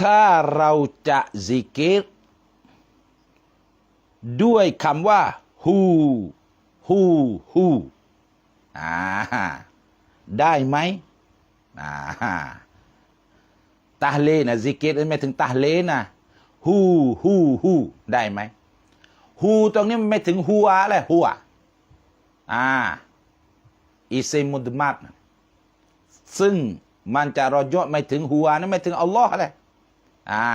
ถ้าเราจะซิกรด้วยคำว่าฮูฮูฮูอ่าได้ไหมอ่าตาเลนะซิกรไม่ถึงตาเลนะฮูฮูฮูได้ไหมฮูตรงนี้มันไม่ถึงฮัวอะไรฮัวอ่าอิเซมุดมัดซึ่งมันจะรอยอไม่ถึงฮัวนะไม่ถึงอัลลอฮ์อะไร อ่า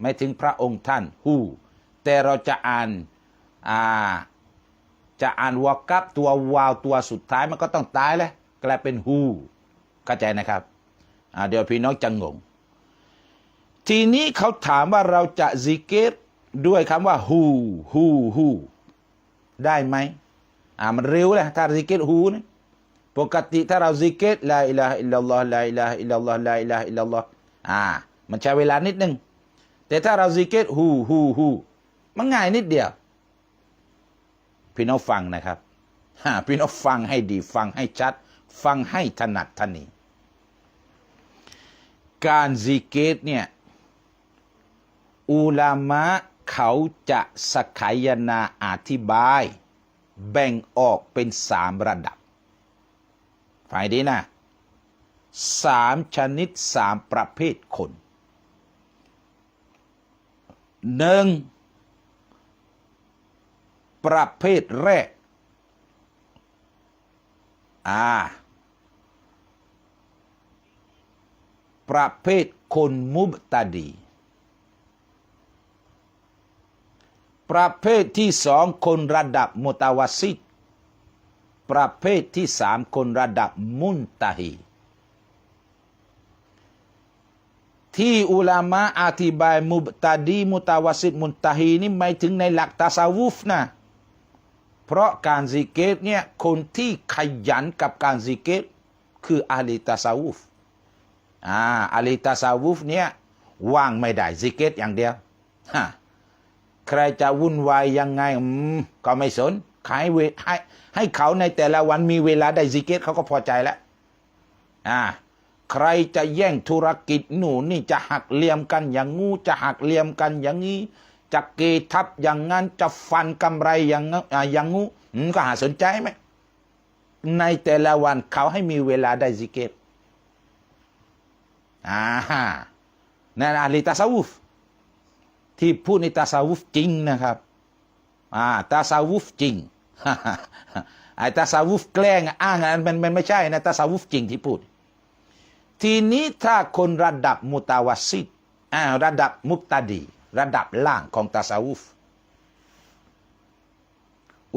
ไม่ถึงพระองค์ท่านฮูแต่เราจะอ่านอ่าจะอ่านวากับตัววาวตัวสุดท้ายมันก็ต้องตายแล้วกลายเป็นฮูเข้าใจนะครับอ่าเดี๋ยวพี่น้องจะงง ทีนี้เขาถามว่าเราจะซิกเกตด้วยคำว่าฮูฮูฮูได้ไหมอ่ามันเร็วเลยถ้าซิกเกตฮูนะปกติถ้าเราซิกเกตลาอิลาฮะอิลลัลลอฮ์ลาอิลาฮะอิลลัลลอฮ์ลาอิลาฮะอิลลัลลอฮ์อ่า มันใช้เวลานิดนึง แต่ถ้าเราซิกเกตฮูฮูฮูมันง่ายนิดเดียว พี่น้องฟังนะครับฮะพี่น้องฟังให้ดีฟังให้ชัด ฟังให้ถนัดทนีการซิกเกตเนี่ยอุลามะเขาจะสกายนาอธิบาย แบ่งออกเป็นสามระดับฝ่ายดีนะสามชนิดสามประเภทคน หนึ่งประเภทแรก อ่า ประเภทคนมุบตาดี ประเภทที่สองคนระดับมุตาวาซิดประเภทที่สามคนระดับมุนตาฮี ที่อุลามะอธิบายมุบตาดีมุตาวาซิดมุนตาฮีนี่หมายถึงในหลักตาซาวุฟนะเพราะการซิกเกตเนี่ยคนที่ขยันกับการซิกเกตคืออาลีตาซาวุฟอ่าอาลีตาซาวุฟเนี่ยว่างไม่ได้ซิกเกตอย่างเดียวฮะใครจะวุ่นวายยังไงอืมก็ไม่สนให้เวให้ให้เขาในแต่ละวันมีเวลาได้ซิกเกตเขาก็พอใจแล้วอ่า ใครจะแย่งธุรกิจหนูนี่จะหักเหลี่ยมกันอย่างงูจะหักเหลี่ยมกันอย่างนี้ จะเกทับอย่างนั้นจะฟันกำไรอย่างอย่างงูก็หาสนใจไหมในแต่ละวันเขาให้มีเวลาได้ซิกเกตอ่าฮะนั่นอาลีตาซาวุฟที่พูดในตาซาวุฟจริงนะครับอ่าตาซาวุฟจริงไอ้ตาซาวุฟแกล้งอ้างอันมันมันไม่ใช่นะตาซาวุฟจริงที่พูด ทีนี้ถ้าคนระดับมุตาวาซิดระดับมุตตาดี ระดับล่างของตาซาวุฟ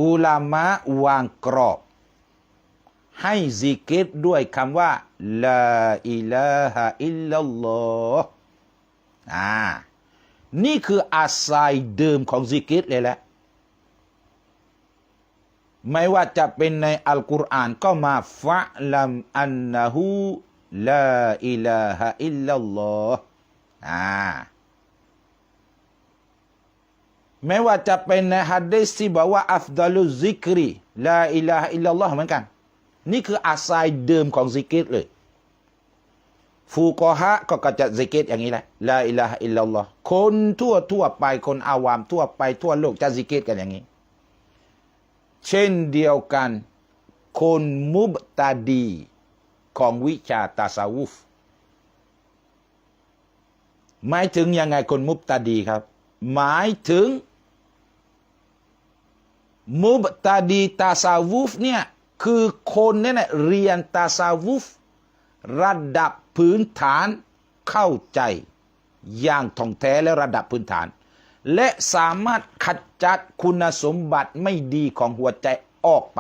อุลามะวางกรอบ ให้ซิกเกตด้วยคำว่าลาอิลาฮะอิลลัลลอฮอ่านี่คืออาศัยเดิมของซิกิตเลยแหละไม่ว่าจะเป็นในอัลกุรอานก็มาฟะลัมอันนะฮู ลาอิลาฮะอิลลัลลอฮ์อ่าไม่ว่าจะเป็นในฮัดดิสที่บอกว่าอัฟดัลุซิกรีลาอิลาฮะอิลลัลลอฮ์เหมือนกัน นี่คืออาศัยเดิมของซิกริตเลยฟูกอฮะก็กระจะซิกเกตอย่างนี้แหละลาอิลาฮะอิลลัลลอฮ์คนทั่วทั่วไปคนอาวามทั่วไปทั่วโลกจะซิกเกตกันอย่างนี้ เช่นเดียวกัน คนมุบตาดี ของวิชาตาซาวุฟหมายถึงยังไงคนมุบตาดีครับ หมายถึง มุบตาดีตาซาวุฟเนี่ยคือคนเนี่ยนะเรียนตาซาวุฟระดับพื้นฐานเข้าใจ อย่างท่องแท้และระดับพื้นฐาน และสามารถขจัดคุณสมบัติไม่ดีของหัวใจออกไป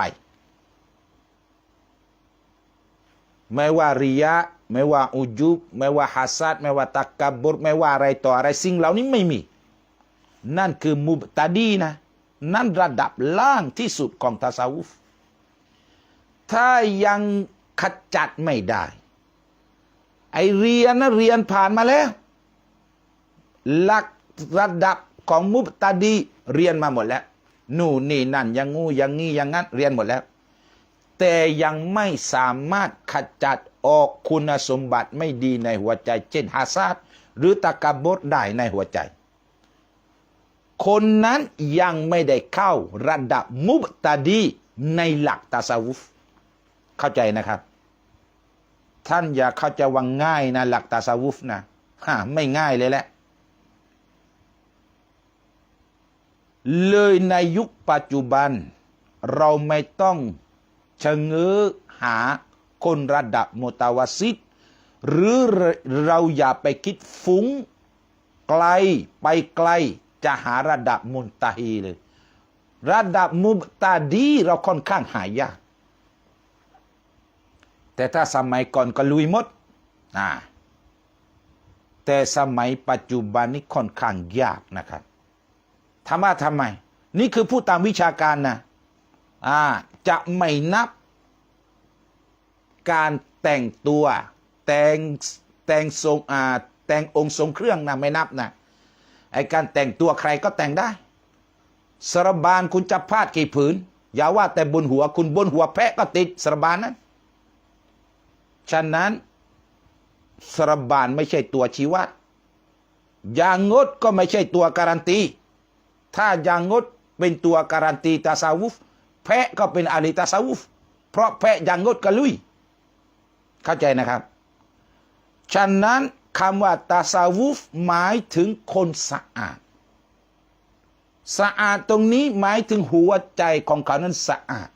ไม่ว่าริยะ ไม่ว่าอุจุบไม่ว่าฮัสซัดไม่ว่าตักกะบุรไม่ว่าอะไรต่ออะไรสิ่งเหล่านี้ไม่มี นั่นคือมุบตาดีนะ นั่นระดับล่างที่สุดของทาซาวุฟถ้ายังขจัดไม่ได้ ไอเรียนนะเรียนผ่านมาแล้ว หลักระดับของมุบตาดี เรียนมาหมดแล้ว นู่นนี่นั่นยังงูย่างงี้ย่างนั้นเรียนหมดแล้ว แต่ยังไม่สามารถขจัดออกคุณสมบัติไม่ดีในหัวใจ เช่นฮาซาดหรือตะกบบดได้ในหัวใจ คนนั้นยังไม่ได้เข้าระดับมุบตาดีในหลักตาสาวุฟเข้าใจนะครับ ท่านอย่าเข้าใจว่าง่ายนะหลักตาสาวุฟนะฮะไม่ง่ายเลยแหละเลยในยุคปัจจุบัน เราไม่ต้อง ชะเง้อหาคนระดับมุตาวาสิตหรือเราอย่าไปคิดฟุ้งไกลไปไกลจะหาระดับมุนตาฮีเลย ระดับมุตาดีเราค่อนข้างหายาก แต่ถ้าสมัยก่อนก็ลุยหมดอ่าแต่สมัยปัจจุบันนี้ค่อนข้างยากนะครับถามทำไม นี่คือพูดตามวิชาการนะอ่า จะไม่นับการแต่งตัวแต่งแต่งทรงอ่าแต่งองค์ทรงเครื่องนะไม่นับนะไอการแต่งตัวใครก็แต่งได้สรบานคุณจะพาดกี่ผืน อย่าว่าแต่บนหัวคุณบนหัวแพะก็ติดสรบานนั้นฉะนั้นสรบานไม่ใช่ตัวชีวัดอย่างงดก็ไม่ใช่ตัวการันตี ถ้าอย่างงดเป็นตัวการันตีตาซาวุฟ แพะก็เป็นอาลีตาซาวุฟ เพราะแพะย่างงดก็ลุย เข้าใจนะครับ ฉะนั้นคำว่าตาซาวุฟหมายถึงคนสะอาด สะอาดตรงนี้หมายถึงหัวใจของเขานั้นสะอาด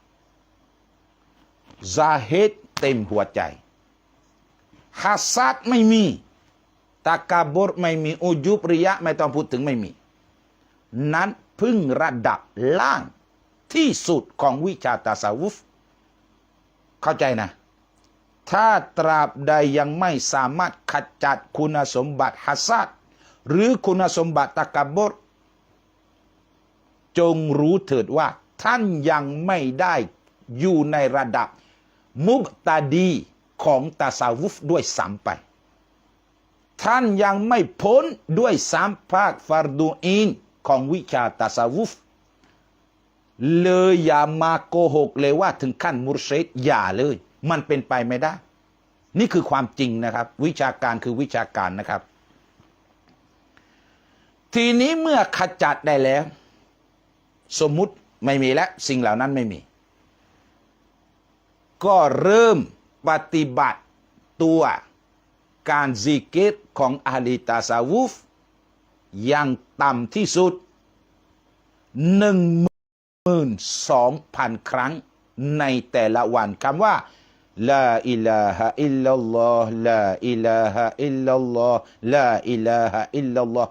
ซาเฮดเต็มหัวใจฮัสซัดไม่มีตากาบรไม่มีอุจุปริยะไม่ต้องพูดถึงไม่มี นั้นพึ่งระดับล่าง ที่สุดของวิชาตาสาวุฟ เข้าใจนะ ถ้าตราบใดยังไม่สามารถขจัดคุณสมบัติฮัสซัดหรือคุณสมบัติตากบรจงรู้เถิดว่า ท่านยังไม่ได้อยู่ในระดับ มุบตาดีของตาสาวุฟด้วยซ้ำไป ท่านยังไม่พ้นด้วยสามภาคฟารดูอินของวิชาตาสาวุฟ เลยอย่ามาโกหกเลยว่าถึงขั้นมุรเซดอย่าเลย มันเป็นไปไม่ได้ นี่คือความจริงนะครับ วิชาการคือวิชาการนะครับ ทีนี้เมื่อขจัดได้แล้ว สมมุติไม่มีแล้ว สิ่งเหล่านั้นไม่มี ก็เริ่มปฏิบัติตัวการซิกเกตของอาลีตาซาวุฟอย่างต่ำที่สุดหนึ่ง หมื่นสองพันครั้งในแต่ละวันคำว่าลาอิลาฮะอิลลัลลอฮ์ลาอิลาฮะอิลลัลลอฮ์ลาอิลาฮะอิลลัลลอฮ์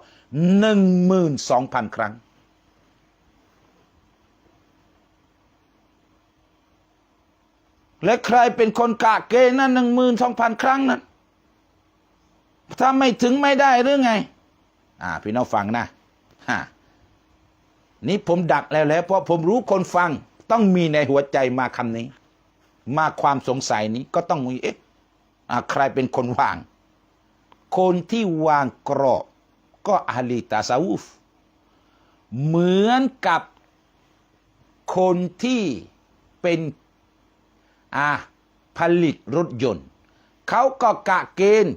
หนึ่งหมื่นสองพันครั้ง และใครเป็นคนกะเกณฑ์นั้นหนึ่งหมื่นสองพันครั้งนั้นถ้าไม่ถึงไม่ได้หรือไง อ่า พี่น้องฟังนะฮะ นี่ผมดักแล้วแล้วเพราะผมรู้คนฟังต้องมีในหัวใจมาคำนี้ มาความสงสัยนี้ก็ต้องมีเอ๊ะใครเป็นคนวาง คนที่วางกรอบก็อาลีตาซาวุฟเหมือนกับคนที่เป็นอ่าผลิตรถยนต์ เขาก็กะเกณฑ์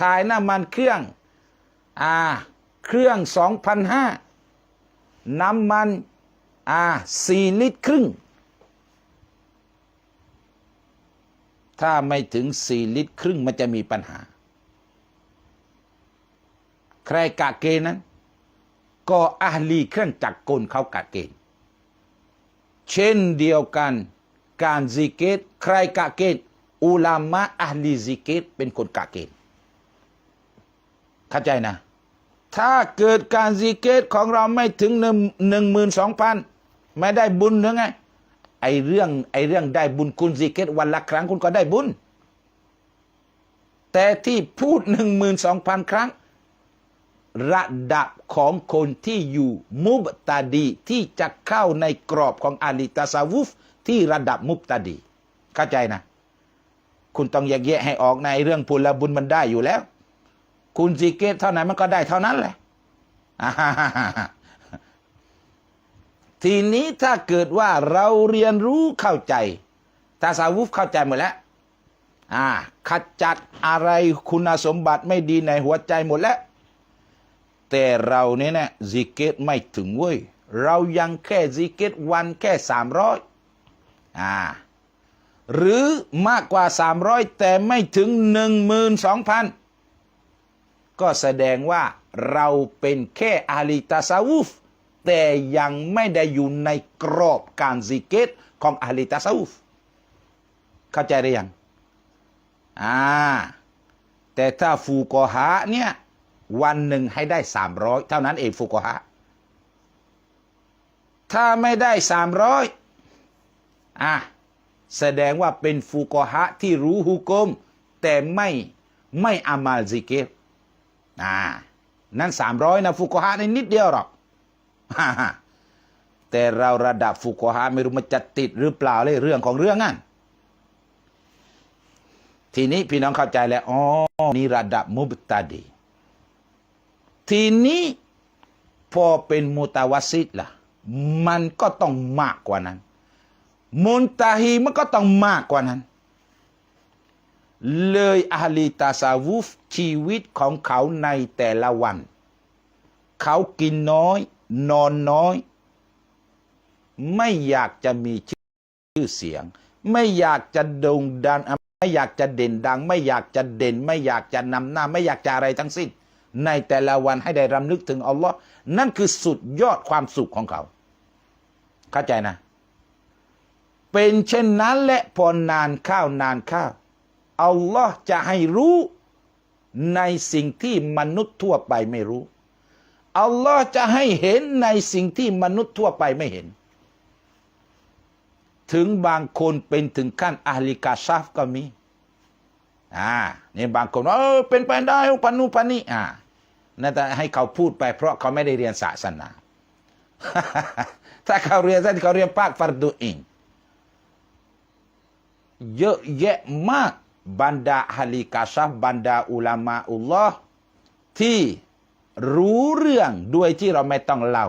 ถ่ายน้ำมันเครื่องอ่าเครื่องสองพันห้า น้ำมันอ่าสี่ลิตรครึ่ง ถ้าไม่ถึงสี่ลิตรครึ่งมันจะมีปัญหา ใครกะเกณฑ์นั้น ก็อาลีเครื่องจักรกลเขากะเกณฑ์เช่นเดียวกันการซิกเกตใครกะเกณฑ์อุลามะอาลีซิกเกตเป็นคนกะเกณฑ์เข้าใจนะ ถ้าเกิดการซิกเกตของเราไม่ถึงหนึ่งหนึ่งหมื่นสองพันไม่ได้บุญหรือไงไอเรื่องไอเรื่องได้บุญคุณซิกเกตวันละครั้งคุณก็ได้บุญ แต่ที่พูดหนึ่งหมื่นสองพันครั้ง ระดับของคนที่อยู่มุบตาดีที่จะเข้าในกรอบของอาลีตาซาวุฟที่ระดับมุบตาดี เข้าใจนะ คุณต้องแยกแยะให้ออกในเรื่องผลบุญมันได้อยู่แล้ว คุณซีเกตเท่าไหนมันก็ได้เท่านั้นแหละทีนี้ถ้าเกิดว่าเราเรียนรู้เข้าใจตาสาวุฟเข้าใจหมดแล้วอ่าขจัดอะไรคุณสมบัติไม่ดีในหัวใจหมดแล้ว แต่เราเนี่ยนะซิกเกตไม่ถึงเว้ย เรายังแค่ซิกเกตวันแค่สามร้อยอ่าหรือมากกว่าสามร้อยแต่ไม่ถึงหนึ่งมืนสองพัน ก็แสดงว่าเราเป็นแค่อาลีตาซาวุฟแต่ยังไม่ได้อยู่ในกรอบการซิกเกตของอาลีตาซาวุฟเข้าใจหรือยังอ่าแต่ถ้าฟูกอฮะเนี่ยวันหนึ่งให้ได้สามร้อยเท่านั้นเองฟูกอฮะถ้าไม่ได้สามร้อยอะแสดงว่าเป็นฟูกอฮะที่รู้ฮุกมแต่ไม่ไม่อามาลซิกเกต อ่านั่นสามร้อยนะฟูกอฮะนี่นิดเดียวหรอกแต่เราระดับฟูกอฮะไม่รู้มันจะติดหรือเปล่าเลยเรื่องของเรื่องนั่นทีนี้พี่น้องเข้าใจแล้วอ๋อนี่ระดับมุบตาดีทีนี้พอเป็นมุตาวาสิตล่ะ มันก็ต้องมากกว่านั้น มุนตาฮีมันก็ต้องมากกว่านั้น เลยอาลีตาซาวุฟชีวิตของเขาในแต่ละวัน เขากินน้อย นอนน้อย ไม่อยากจะมีชื่อเสียง ไม่อยากจะโด่งดังไม่อยากจะเด่นดัง ไม่อยากจะเด่น ไม่อยากจะนำหน้า ไม่อยากจะอะไรทั้งสิ้น ในแต่ละวันให้ได้รำลึกถึงอัลลอฮ์นั่นคือสุดยอดความสุขของเขา เข้าใจนะ เป็นเช่นนั้นและพอนานข้าวนานข้าว อัลลอฮ์จะให้รู้ในสิ่งที่มนุษย์ทั่วไปไม่รู้ อัลลอฮ์จะให้เห็นในสิ่งที่มนุษย์ทั่วไปไม่เห็น ถึงบางคนเป็นถึงขั้นอาลิกาชาฟก็มี อ่านี่บางคนว่าเออเป็นไปได้ปนนุปนนี่อ่านั่นแต่ให้เขาพูดไปเพราะเขาไม่ได้เรียนศาสนา ถ้าเขาเรียนเขาเรียนภาคฟารดูอินเยอะแยะมาก บรรดาฮลิกาชาฟบรรดาอุลามาอุลลอฮ์ที่รู้เรื่องด้วยที่เราไม่ต้องเล่า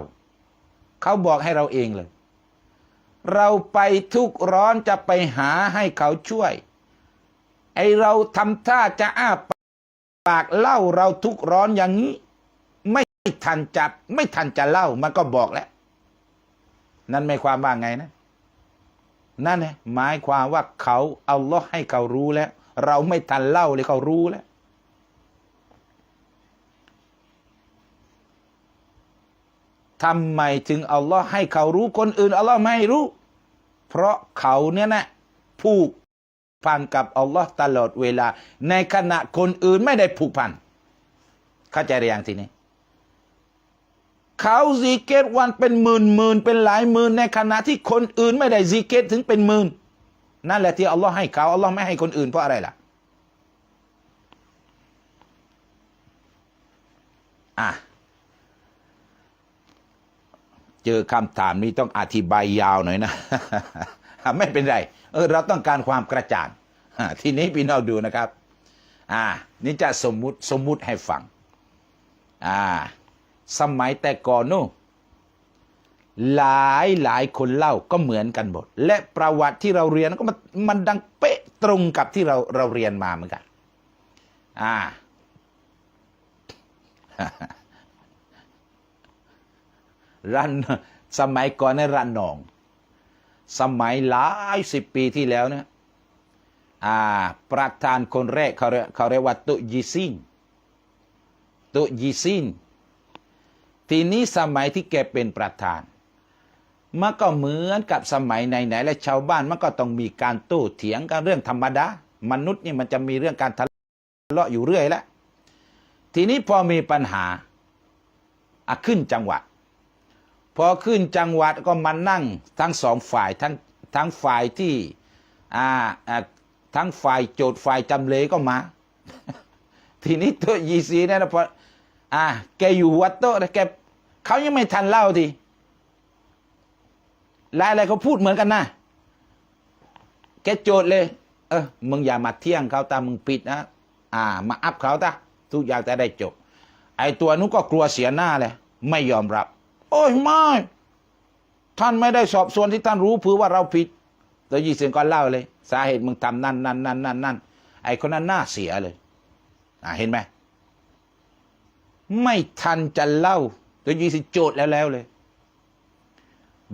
เขาบอกให้เราเองเลย เราไปทุกข์ร้อนจะไปหาให้เขาช่วย ไอเราทำท่าจะอ้าปากเล่าเราทุกข์ร้อนอย่างนี้ ไม่ทันจับ ไม่ทันจะเล่ามันก็บอกแล้ว นั่นไม่ความว่าไงนะ นั่นไงหมายความว่าเขาเอาล้อฮ์ให้เขารู้แล้ว เราไม่ทันเล่าเลยเขารู้แล้ว ทำไมถึงอัลลอฮ์ให้เขารู้คนอื่นอัลลอฮ์ไม่รู้ เพราะเขาเนี่ยนะผูกพันกับอัลลอฮ์ตลอดเวลา ในขณะคนอื่นไม่ได้ผูกพัน เข้าใจหรือยังทีนี้เขาซีเกตวันเป็นหมื่นหมื่นเป็นหลายหมื่นในขณะที่คนอื่นไม่ได้ซีเกตถึงเป็นหมื่น นั่นแหละที่อัลลอฮ์ให้เขาอัลลอฮ์ไม่ให้คนอื่นเพราะอะไรล่ะอะเจอคำถามนี้ต้องอธิบายยาวหน่อยนะ ไม่เป็นไรเออเราต้องการความกระจ่างทีนี้พี่น้องดูนะครับ อ่า นี่จะสมมุติสมมุติให้ฟัง อ่า สมัยแต่ก่อนนู่น หลายหลายคนเล่าก็เหมือนกันหมด และประวัติที่เราเรียนก็มันมันดังเป๊ะตรงกับที่เราเราเรียนมาเหมือนกัน อ่า รันสมัยก่อนในรันนอง สมัยหลายสิบปีที่แล้วเนี่ยอ่า ประธานคนแรกเขาเรียกเขาเรียกว่าตุยซินตุยซินทีนี้สมัยที่แกเป็นประธาน มันก็เหมือนกับสมัยไหนๆและชาวบ้านมันก็ต้องมีการโต้เถียงกันเรื่องธรรมดามนุษย์นี่มันจะมีเรื่องการทะเลาะอยู่เรื่อยแล้วทีนี้พอมีปัญหาอะขึ้นจังหวัด พอขึ้นจังหวัดก็มานั่งทั้งสองฝ่ายทั้งทั้งฝ่ายที่อ่าทั้งฝ่ายโจทย์ฝ่ายจำเลยก็มา ทีนี้ตัวยีซีเนี่ยนะพออ่าแกอยู่วัดโตะนะแกเขายังไม่ทันเล่าที หลายอะไรเขาพูดเหมือนกันนะแกโจทย์เลย เออมึงอย่ามาเที่ยงเขาตามึงปิดนะอ่า มาอัพเขาตาทุกอย่างจะได้จบ ไอตัวนู้นก็กลัวเสียหน้าเลยไม่ยอมรับ โอ้ยไม่ท่านไม่ได้สอบสวนที่ท่านรู้ผือว่าเราผิดตัวยีเซียนก็เล่าเลย สาเหตุมึงทำนั่นนั่นนั่นนั่นนั่นไอ้คนนั้นหน่าเสียเลย อ่าเห็นไหมไม่ทันจะเล่า ตัวยีสิโจทย์แล้วแล้วเลย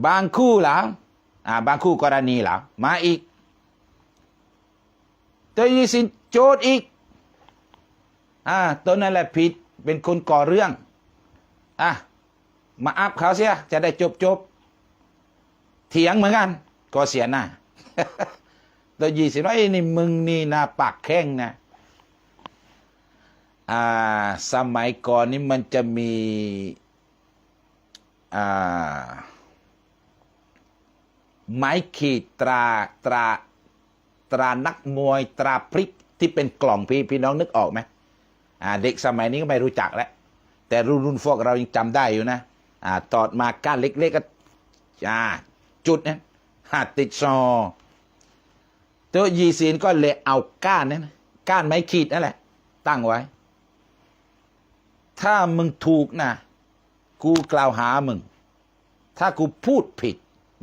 บางคู่หลังอ่าบางคู่กรณีหลังมาอีกตัวยีสินโจทย์อีกอ่าตัวนั่นแหละผิดเป็นคนก่อเรื่องอะมาอัพเขาเสียจะได้จบจบเถียงเหมือนกัน ก็เสียหน้าตัวยีสิว่าไอ้นี่มึงนี่นะปากแข้งนะอ่าสมัยก่อนนี่มันจะมีอ่า ไม้ขีดตราตราตรานักมวยตราพริกที่เป็นกล่องพี่พี่น้องนึกออกไหมอ่าเด็กสมัยนี้ก็ไม่รู้จักแล้ว แต่รุ่นรุ่นพวกเรายังจำได้อยู่นะอ่าตอดมาก้านเล็กๆก็อ่าจุดนั้นหาติดซอตัวยีซีนก็เลยเอาก้านนั้นก้านไม้ขีดนั่นแหละ ตั้งไว้ ถ้ามึงถูกนะกูกล่าวหามึง ถ้ากูพูดผิด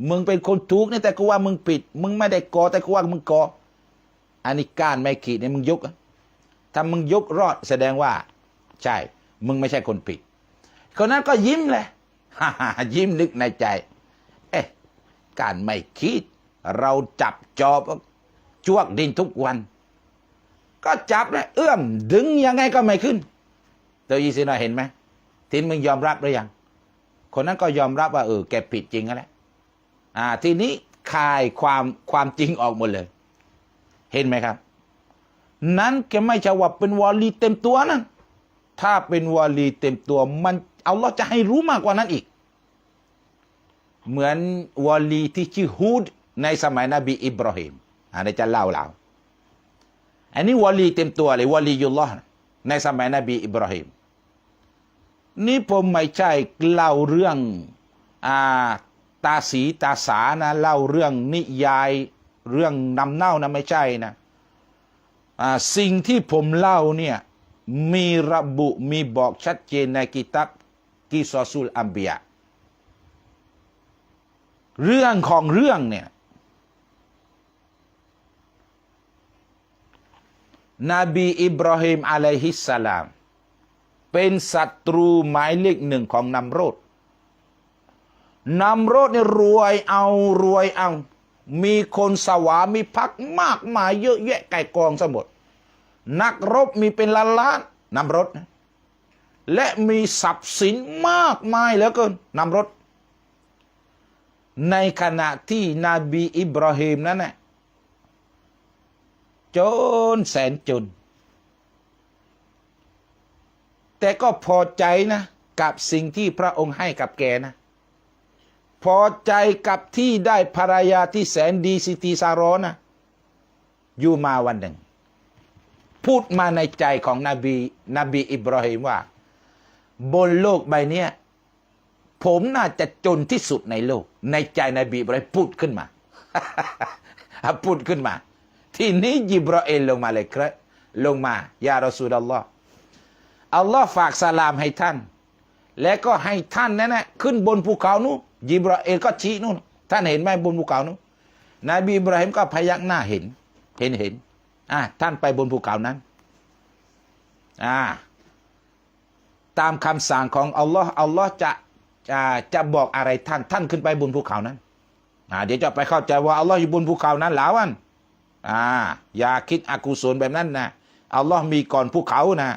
มึงเป็นคนถูกเนี่ยแต่กูว่ามึงผิด มึงไม่ได้ก่อแต่กูว่ามึงก่ออันนี้กานไม่ขีดเนี่ยมึงยกถ้ามึงยกรอดแสดงว่า ใช่ มึงไม่ใช่คนผิด คนนั้นก็ยิ้มเลยฮ่าฮ่ายิ้มนึกในใจ เอ๊ะการไม่คิด เราจับจอบจวกดินทุกวัน ก็จับเลยเอื้อม ดึงยังไงก็ไม่ขึ้น ตัวยีซีนอเห็นไหมทีนมึงยอมรับหรือยัง คนนั้นก็ยอมรับว่าเออแกผิดจริงแล้ว อ่าทีนี้คายความความจริงออกหมดเลย เห็นไหมครับ นั้นแกไม่ใช่ว่าเป็นวอลีเต็มตัวนั่นถ้าเป็นวอลีเต็มตัวมันเอาเราจะให้รู้มากกว่านั้นอีก เหมือนวอลีที่ชื่อฮูดในสมัยนบีอิบราฮิมอันนี้จะเล่าเล่าอันนี้วอลีเต็มตัวเลยวอลียุลลอฮ์ในสมัยนบีอิบราฮิมนี่ผมไม่ใช่เล่าเรื่องอ่า ตาสีตาสานะเล่าเรื่องนิยายเรื่องนำเน่านะไม่ใช่นะสิ่งที่ผมเล่าเนี่ยมีระบุมีบอกชัดเจนในกิตับกิซอซุลอัมเบีย เรื่องของเรื่องเนี่ยนบีอิบราฮิมอะลัยฮิสสลาม เป็นศัตรูหมายเลขหนึ่งของนำโรด นำโรดเนี่ยรวยเอารวยเอา มีคนสวามีพักมากมายเยอะแยะไก่กองสมบดนักรบมีเป็นล้านล้านนำรถ และมีทรัพย์สินมากมายเหลือเกินนำรถ ในขณะที่นบีอิบราฮิมนั้นนะจนแสนจน แต่ก็พอใจนะ กับสิ่งที่พระองค์ให้กับแกนะ พอใจกับที่ได้ภรรยาที่แสนดีสิตีสารอนะอยู่มาวันหนึ่ง พูดมาในใจของนบี นบีอิบราฮิมว่า บนโลกใบนี้ผมน่าจะจนที่สุดในโลก ในใจนบีอิบราฮิมพูดขึ้นมาพูดขึ้นมา ทีนี้ยิบราเอลลงมาเลยครับ ลงมายารอสูลอัลลอฮ์อัลลอฮ์ฝากสลามให้ท่าน และก็ให้ท่านนั่นนะขึ้นบนภูเขานู้น ยิบราเอลก็ชี้นู่นท่านเห็นไหมบนภูเขานู้นนบีอิบราฮิมก็พยักหน้าเห็น เห็นเห็นอะท่านไปบนภูเขานั้นอ่าตามคำสั่งของอัลลอฮ์อัลลอฮ์จะจะจะบอกอะไรท่านท่านขึ้นไปบนภูเขานั้นอ่าเดี๋ยวจะไปเข้าใจว่าอัลลอฮ์อยู่บนภูเขานั้นหลาวันอ่าอย่าคิดอกุศลแบบนั้นนะอัลลอฮ์มีก่อนภูเขานะ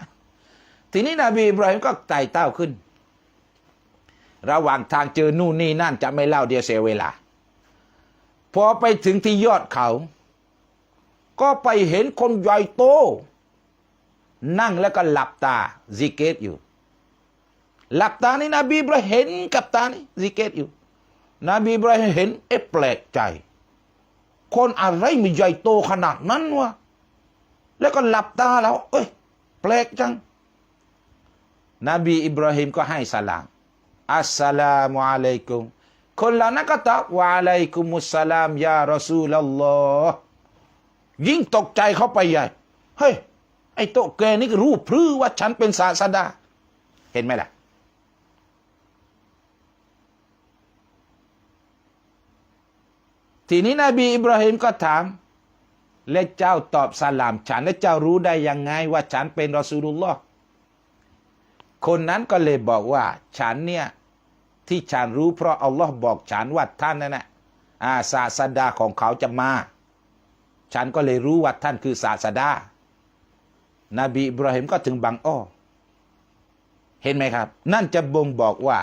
ทีนี้นบีอิบราฮิมก็ไต่เต้าขึ้น ระหว่างทางเจอนู่นนี่นั่นจะไม่เล่าเดียวเสียเวลา พอไปถึงที่ยอดเขา ก็ไปเห็นคนใหญ่โต นั่งแล้วก็หลับตาซิกเกตอยู่ หลับตานี่นบีบราฮิเห็นกับตานี่ซิกเกตอยู่ นบีบราฮิเห็นเอ๊ะแปลกใจ คนอะไรมีใหญ่โตขนาดนั้นวะแล้วก็หลับตาแล้ว เอ้ยแปลกจัง นบีอิบราฮิมก็ให้สลาม อัสสลามุอะลัยกุมคนเหล่านั้นก็ตอบวะอะลัยกุมุสสลามยารอซูลัลลอฮ์ยิ่งตกใจเข้าไปใหญ่เฮ้ยไอ้โตะแกนี่ก็รู้พรือว่าฉันเป็นศาสดา เห็นไหมล่ะทีนี้นบีอิบราฮิมก็ถาม และเจ้าตอบสลามฉันและเจ้ารู้ได้ยังไงว่าฉันเป็นรอซูลุลลอฮ์ คนนั้นก็เลยบอกว่า ฉันเนี่ยที่ฉันรู้เพราะอัลลอฮ์บอกฉันว่าท่านนั่นแหละอาศาสดาของเขาจะมา ฉันก็เลยรู้ว่าท่านคือศาสดา นบีอิบราฮิมก็ถึงบางอ้อ เห็นไหมครับ นั่นจะบ่งบอกว่า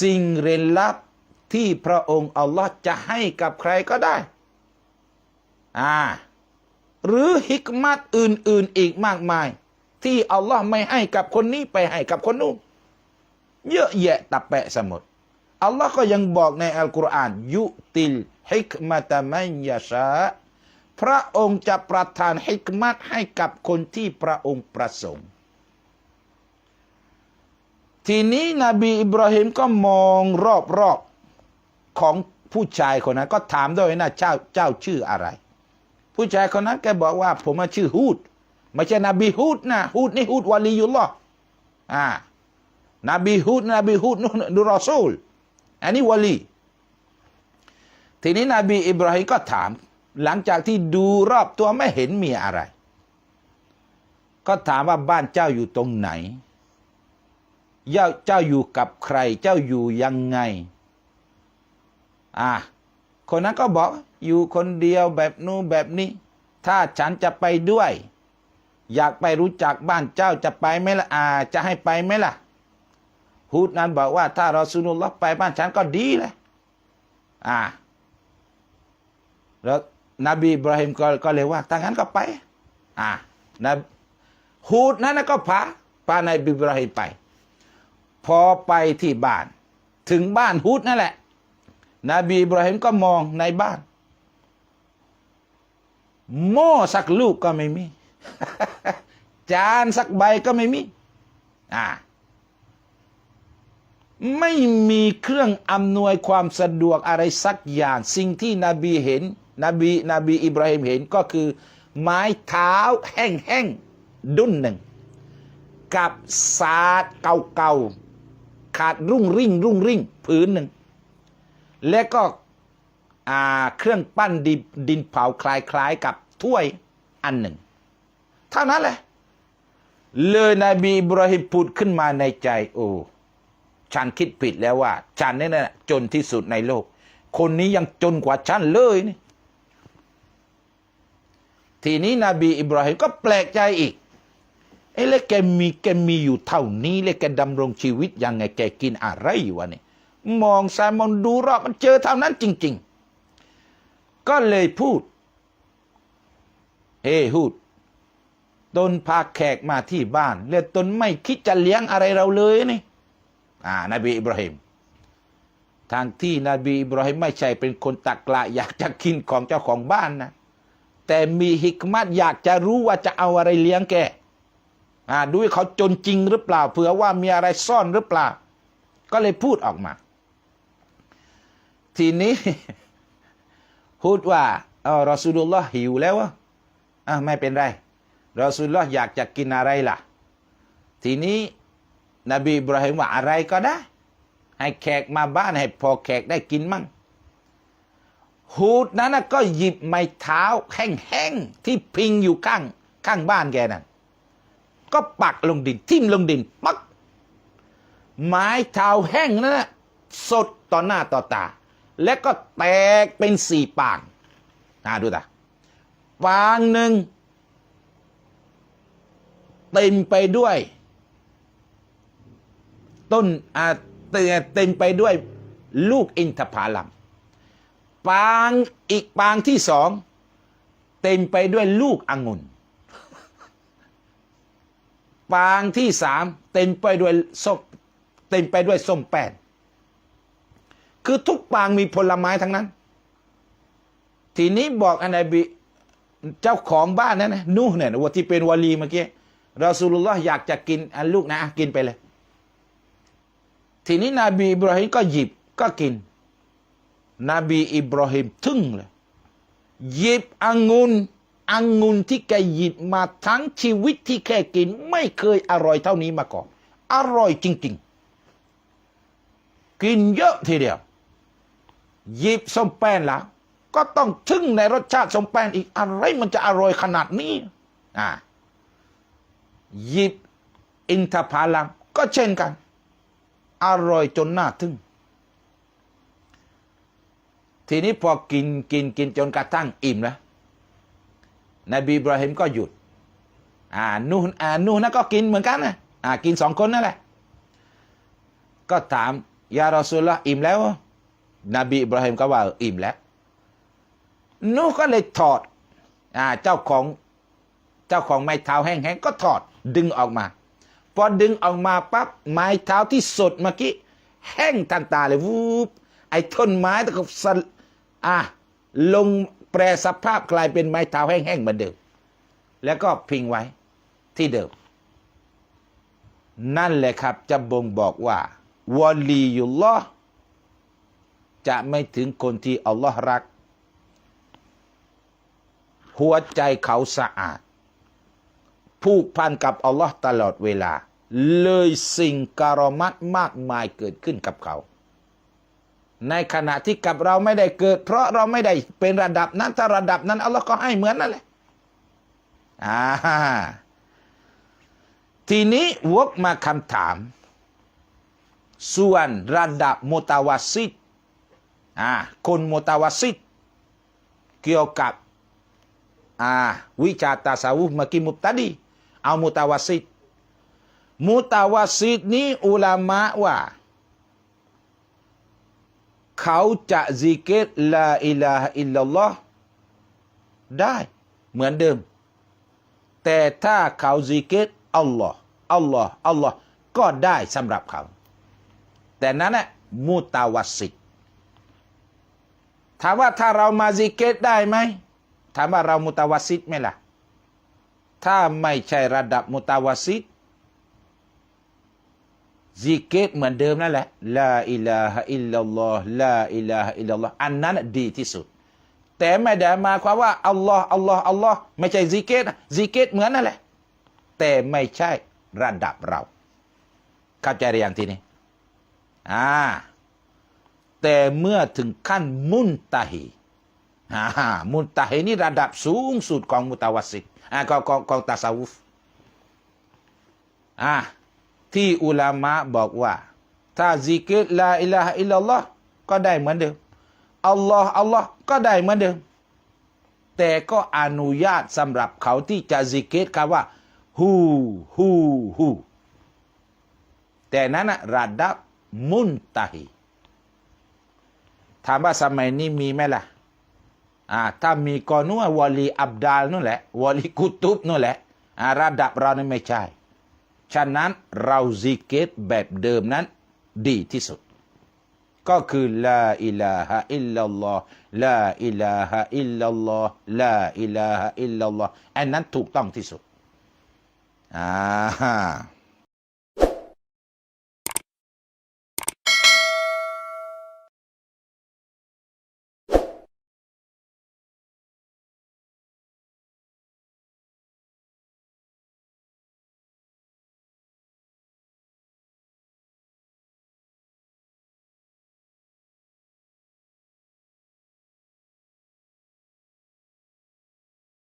สิ่งเร้นลับที่พระองค์อัลลอฮ์จะให้กับใครก็ได้ อ่า หรือฮิกมัตอื่น ๆ อีกมากมาย ที่อัลลอฮ์ไม่ให้กับคนนี้ไปให้กับคนนู้นเยอะแยะตับแปะสมุดอัลลอฮ์ก็ยังบอกในอัลกุรอานยุติลฮิกมะตะมัยาชาพระองค์จะประทานฮิกมัตให้กับคนที่พระองค์ประสงค์ ทีนี้นบีอิบราฮิมก็มองรอบๆของผู้ชายคนนั้นก็ถามด้วยนะเจ้าเจ้าชื่ออะไร ผู้ชายคนนั้นแกบอกว่าผมมาชื่อฮูด ไม่ใช่นบีฮูดนะฮูดนี่ฮูดวาลียุลลอฮ์อ่านบีฮูดนบีฮูดนุรอซูลอันนี้วาลี ทีนี้นบีอิบราฮิมก็ถาม หลังจากที่ดูรอบตัวไม่เห็นมีอะไร ก็ถามว่าบ้านเจ้าอยู่ตรงไหน เจ้าเจ้าอยู่กับใคร เจ้าอยู่ยังไง อ่าคนนั้นก็บอกอยู่คนเดียวแบบนู้นแบบนี้ ถ้าฉันจะไปด้วย อยากไปรู้จักบ้านเจ้าจะไปไหมล่ะอาจะให้ไปไหมล่ะฮูดนั้นบอกว่า ถ้ารอซูลุลลอฮ์ไปบ้านฉันก็ดีเลยอ่าแล้วนบีอิบราฮิมก็ก็เลยว่าถ้างั้นก็ไป อ่านะฮูดนั้นก็พาพานายบิบราฮิมไป พอไปที่บ้าน ถึงบ้านฮูดนั่นแหละ นบีอิบราฮิมก็มองในบ้านหม้อสักลูกก็ไม่มี จานสักใบก็ไม่มี อ่า ไม่มีเครื่องอำนวยความสะดวกอะไรสักอย่าง สิ่งที่นบีเห็น นบี นบีอิบราฮิมเห็นก็คือ ไม้เท้าแห้งๆ ดุนหนึ่ง กับสาดเก่าๆ ขาดรุ่งริ่ง รุ่งริ่ง ผืนหนึ่ง และก็เครื่องปั้นดินดินเผาคล้ายๆ กับถ้วยอันหนึ่ง ท่านั้นแหละ เลยนบีอิบราฮิมพูดขึ้นมาในใจ โอ้ฉันคิดผิดแล้วว่า ฉันนี่นะจนที่สุดในโลก คนนี้ยังจนกว่าฉันเลยนี่ทีนี้นบีอิบราฮิมก็แปลกใจอีกเอ้แล้วแกมีแกมีอยู่เท่านี้แล้วแกดำรงชีวิตยังไงแกกินอะไรอยู่วะนี่มองซ้ายมองดูรอบมันเจอเท่านั้นจริง ๆ ก็เลยพูดเฮ้ฮูด ตนพาแขกมาที่บ้าน แล้วตนไม่คิดจะเลี้ยงอะไรเราเลยนี่อ่านบีอิบราฮิมทางที่นบีอิบราฮิมไม่ใช่เป็นคนตักกละอยากจะกินของเจ้าของบ้านนะ แต่มีฮิกมัตอยากจะรู้ว่าจะเอาอะไรเลี้ยงแกอ่าดูว่าเขาจนจริงหรือเปล่าเผื่อว่ามีอะไรซ่อนหรือเปล่า ก็เลยพูดออกมา ทีนี้ พูดว่าอ๋อรอสูลุลลอฮ์หิวแล้วอะอะไม่เป็นไร รอสูลุลลอฮ์อยากจะกินอะไรล่ะ ทีนี้นบีอิบราฮิมว่าอะไรก็ได้ ให้แขกมาบ้านให้พอแขกได้กินมั่งฮูดนั้นก็หยิบไม้เท้าแห้งๆที่พิงอยู่ข้างข้างบ้านแกนั่นก็ปักลงดิน ทิ่มลงดิน ปัก ไม้เท้าแห้งนั่นสดต่อหน้าต่อตา และก็แตกเป็นสี่ปางน่าดูตาปางหนึ่ง เต็มไปด้วย ต้นอาเต็มไปด้วยลูกอินทผลัมปางอีกปางที่สองเต็มไปด้วยลูกองุ่นปางที่สามเต็มไปด้วยส้มเต็มไปด้วยส้มแป้นคือทุกปางมีผลไม้ทั้งนั้น ทีนี้บอกอนนบีเจ้าของบ้านนั้นนะนู่นเนี่ยว่าที่เป็นวาลีเมื่อกี้ รอสูลุลลอฮ์อยากจะกินอันลูกนะกินไปเลย ทีนี้นบีอิบราฮิมก็หยิบก็กิน นบีอิบราฮิมทึ่งเลยหยิบองุ่นองุ่นที่แกหยิบมาทั้งชีวิตที่แค่กิน ไม่เคยอร่อยเท่านี้มาก่อน อร่อยจริง ๆ กินเยอะทีเดียวหยิบส้มแป้นแล้วก็ต้องทึ่งในรสชาติส้มแป้นอีกอะไรมันจะอร่อยขนาดนี้อ่า หยิบอินทผลัมก็เช่นกัน อร่อยจนน่าทึ่ง ทีนี้พอกินกินกินจนกระทั่งอิ่มแล้วนบีบราฮิมก็หยุด อ่านูนอ่านูนนะก็กินเหมือนกันนะอ่ากินสองคนนั่นแหละ ก็ถามยารอสุลละอิ่มแล้ว นบีอิบราฮิมก็ว่าอออิ่มแล้วนูก็เลยถอดอ่าเจ้าของ เจ้าของไม้เท้าแห้งๆก็ถอดดึงออกมา พอดึงออกมาปั๊บไม้เท้าที่สดเมื่อกี้แห้งทันตาเลยวูบไอ้ต้นไม้ตะกบสลอะลงแปรสภาพกลายเป็นไม้เท้าแห้งๆเหมือนเดิมแล้วก็พิงไว้ที่เดิม นั่นแหละครับจะบ่งบอกว่าวอลียุลลอฮ์จะไม่ถึงคนที่อัลลอฮ์รัก หัวใจเขาสะอาด ผูกพันกับอัลลอฮ์ตลอดเวลา เลยสิ่งการอมัดมากมายเกิดขึ้นกับเขา ในขณะที่กับเราไม่ได้เกิด เพราะเราไม่ได้เป็นระดับนั้นถ้าระดับนั้นอัลลอฮ์ก็ให้เหมือนนั่นแหละอ่าทีนี้วกมาคำถาม ส่วนระดับมุตาวาซิดอ่าคนมุตาวาซิดเกี่ยวกับอ่าวิชาตาสาวุเมื่อกี้มุตตดี เอามุตาวาซิดมุตาวาซิดนี้อุลามะว่า เขาจะซิกเกตลาอิลาฮอิลลัลลอฮ์ได้เหมือนเดิม แต่ถ้าเขาซิกเกตอัลลอฮ์อัลลอฮ์อัลลอฮ์ก็ได้สำหรับเขา แต่นั้นแหละมุตาวาซิดถามว่าถ้าเรามาซิกเกตได้ไหมถามว่าเรามุตาวาซิดไหมล่ะ ถ้าไม่ใช่ระดับมุตาวาซิดซิกเกตเหมือนเดิมนั่นแหละลาอิลาฮะอิลลัลลอฮ์ลาอิลาฮะอิลลัลลอฮ์อันนั้นดีที่สุด แต่ไม่ได้มาความว่าอัลลอฮ์อัลลอฮ์อัลลอฮ์ไม่ใช่ซิกเกตซิกเกตเหมือนนั่นแหละ แต่ไม่ใช่ระดับเราเข้าใจหรือยังทีนี้อ่าแต่เมื่อถึงขั้นมุนตาฮีฮ่ามุตตาฮินี่ระดับสูงสุดของมุตาวาสิต อ่าของของของตาสาวุฟอ่าที่อุลามะบอกว่า ถ้าซิกรลาอิลาฮอิลลัลลอฮ์ก็ได้เหมือนเดิมอัลลอฮ์อัลลอฮ์ก็ได้เหมือนเดิม แต่ก็อนุญาตสำหรับเขาที่จะซิกิรคำว่าฮูฮูฮูแต่นั้นระดับมุนตาฮีถามว่าสมัยนี้มีไหมล่ะ อ่าถ้ามีก็นู่นวอลีอับดาลนู่นแหละวอลีกุตุบนู่นแหละอ่าระดับเรานี่ไม่ใช่ ฉะนั้นเราซิกเกตแบบเดิมนั้นดีที่สุด ก็คือลาอิลาฮะอิลลัลลอฮ์ลาอิลาฮะอิลลัลลอฮ์ลาอิลาฮะอิลลัลลอฮ์อันนั้นถูกต้องที่สุดอ่า